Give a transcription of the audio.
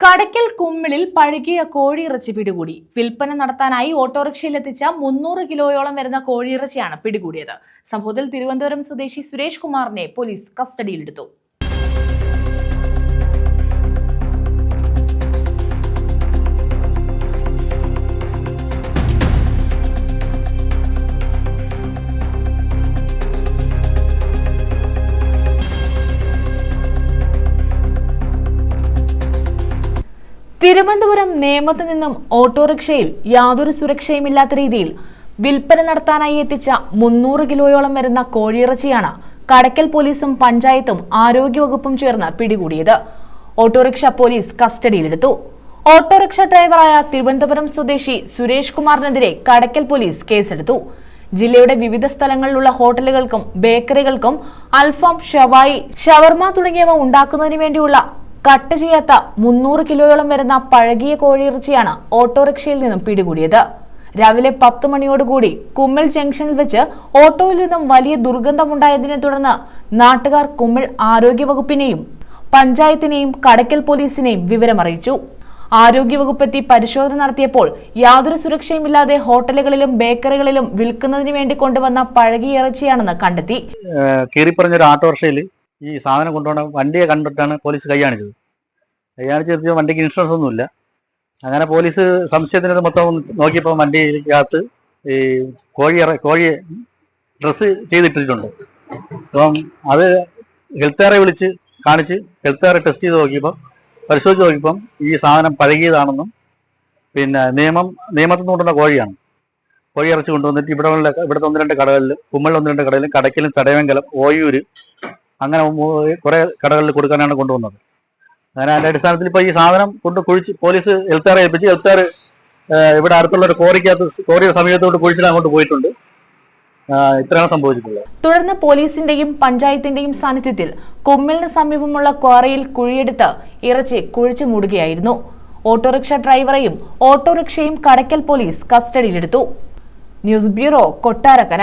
കടയ്ക്കൽ കുമ്മിളിൽ പഴകിയ കോഴിയിറച്ചി പിടികൂടി. വിൽപ്പന നടത്താനായി ഓട്ടോറിക്ഷയിലെത്തിച്ച മുന്നൂറ് കിലോയോളം വരുന്ന കോഴിയിറച്ചിയാണ് പിടികൂടിയത്. സംഭവത്തിൽ തിരുവനന്തപുരം സ്വദേശി സുരേഷ് കുമാറിനെ പോലീസ് കസ്റ്റഡിയിലെടുത്തു. തിരുവനന്തപുരം നേമത്ത് നിന്നും ഓട്ടോറിക്ഷയിൽ യാതൊരു സുരക്ഷയുമില്ലാത്ത രീതിയിൽ വിൽപ്പന നടത്താനായി എത്തിച്ച മുന്നൂറ് കിലോയോളം വരുന്ന കോഴിയിറച്ചിയാണ് കടക്കൽ പോലീസും പഞ്ചായത്തും ആരോഗ്യവകുപ്പും ചേർന്ന് പിടികൂടിയത്. ഓട്ടോറിക്ഷ പോലീസ് കസ്റ്റഡിയിലെടുത്തു. ഓട്ടോറിക്ഷ ഡ്രൈവറായ തിരുവനന്തപുരം സ്വദേശി സുരേഷ് കുമാറിനെതിരെ കടക്കൽ പോലീസ് കേസെടുത്തു. ജില്ലയുടെ വിവിധ സ്ഥലങ്ങളിലുള്ള ഹോട്ടലുകൾക്കും ബേക്കറികൾക്കും അൽഫാം ഷവായി ഷവർമ തുടങ്ങിയവ ഉണ്ടാക്കുന്നതിന് വേണ്ടിയുള്ള കട്ട് ചെയ്യാത്ത മുന്നൂറ് കിലോയോളം വരുന്ന പഴകിയ കോഴിയിറച്ചിയാണ് ഓട്ടോറിക്ഷയിൽ നിന്നും പിടികൂടിയത്. രാവിലെ പത്ത് മണിയോടുകൂടി കുമ്മിൾ ജംഗ്ഷനിൽ വെച്ച് ഓട്ടോയിൽ നിന്നും വലിയ ദുർഗന്ധമുണ്ടായതിനെ തുടർന്ന് നാട്ടുകാർ കുമ്മിൾ ആരോഗ്യവകുപ്പിനെയും പഞ്ചായത്തിനെയും കടക്കൽ പോലീസിനെയും വിവരമറിയിച്ചു. ആരോഗ്യവകുപ്പെത്തി പരിശോധന നടത്തിയപ്പോൾ യാതൊരു സുരക്ഷയുമില്ലാതെ ഹോട്ടലുകളിലും ബേക്കറികളിലും വിൽക്കുന്നതിന് വേണ്ടി കൊണ്ടുവന്ന പഴകിയ ഇറച്ചിയാണെന്ന് കണ്ടെത്തി. കീറിപ്പറഞ്ഞൊരു ഓട്ടോറിക്ഷയിൽ ഈ സാധനം കൊണ്ടുപോകണ. വണ്ടിയെ കണ്ടിട്ടാണ് പോലീസ് കൈയാണിച്ചത് കൈയാണിച്ച് വണ്ടിക്ക് ഇൻഷുറൻസ് ഒന്നുമില്ല. അങ്ങനെ പോലീസ് സംശയത്തിന് മൊത്തം നോക്കിയപ്പോൾ വണ്ടിക്കകത്ത് ഈ കോഴി കോഴിയെ ഡ്രസ്സ് ചെയ്തിട്ടിട്ടുണ്ട്. അപ്പം അത് ഹെൽത്തേറെ വിളിച്ച് കാണിച്ച് ഹെൽത്തേറെ ടെസ്റ്റ് ചെയ്ത് നോക്കിയപ്പോൾ പരിശോധിച്ച് നോക്കിയപ്പം ഈ സാധനം പഴകിയതാണെന്നും പിന്നെ നിയമം നിയമത്തിൽ നിന്ന് കൊണ്ടുവന്ന കോഴിയാണ്. കോഴി ഇറച്ചി കൊണ്ടുവന്നിട്ട് ഇവിടെ ഇവിടുത്തെ ഒന്ന് രണ്ട് കടകളിൽ കുമ്മളിൽ ഒന്ന് രണ്ട് കടകളിലും കടയ്ക്കലും ചടയമംഗലം ഓയൂര് അങ്ങനെ കുറെ കടകളിൽ കൊടുക്കാനാണ് കൊണ്ടുവന്നത്. അങ്ങനെ അതിന്റെ അടിസ്ഥാനത്തിൽ ഇപ്പൊ ഈ സാധനം കൊണ്ട് കുഴിച്ച് പോലീസ് ഹെൽത്തുകാരെ ഏൽപ്പിച്ച് എൽത്താർ ഇവിടെ അടുത്തുള്ള ഒരു കോറിക്കകത്ത് കോറിയുടെ സമീപത്തോട്ട് കുഴിച്ചിൽ അങ്ങോട്ട് പോയിട്ടുണ്ട്. ഇത്രയാണ് തുടർന്ന് പോലീസിന്റെയും പഞ്ചായത്തിന്റെയും സാന്നിധ്യത്തിൽ കുമ്മലിന് സമീപമുള്ള ക്വാറിയിൽ കുഴിയെടുത്ത് ഇറച്ചി കുഴിച്ചു മൂടുകയായിരുന്നു. ഓട്ടോറിക്ഷ ഡ്രൈവറെയും ഓട്ടോറിക്ഷയും കടയ്ക്കൽ പോലീസ് കസ്റ്റഡിയിലെടുത്തു. News bureau Kottarakkara.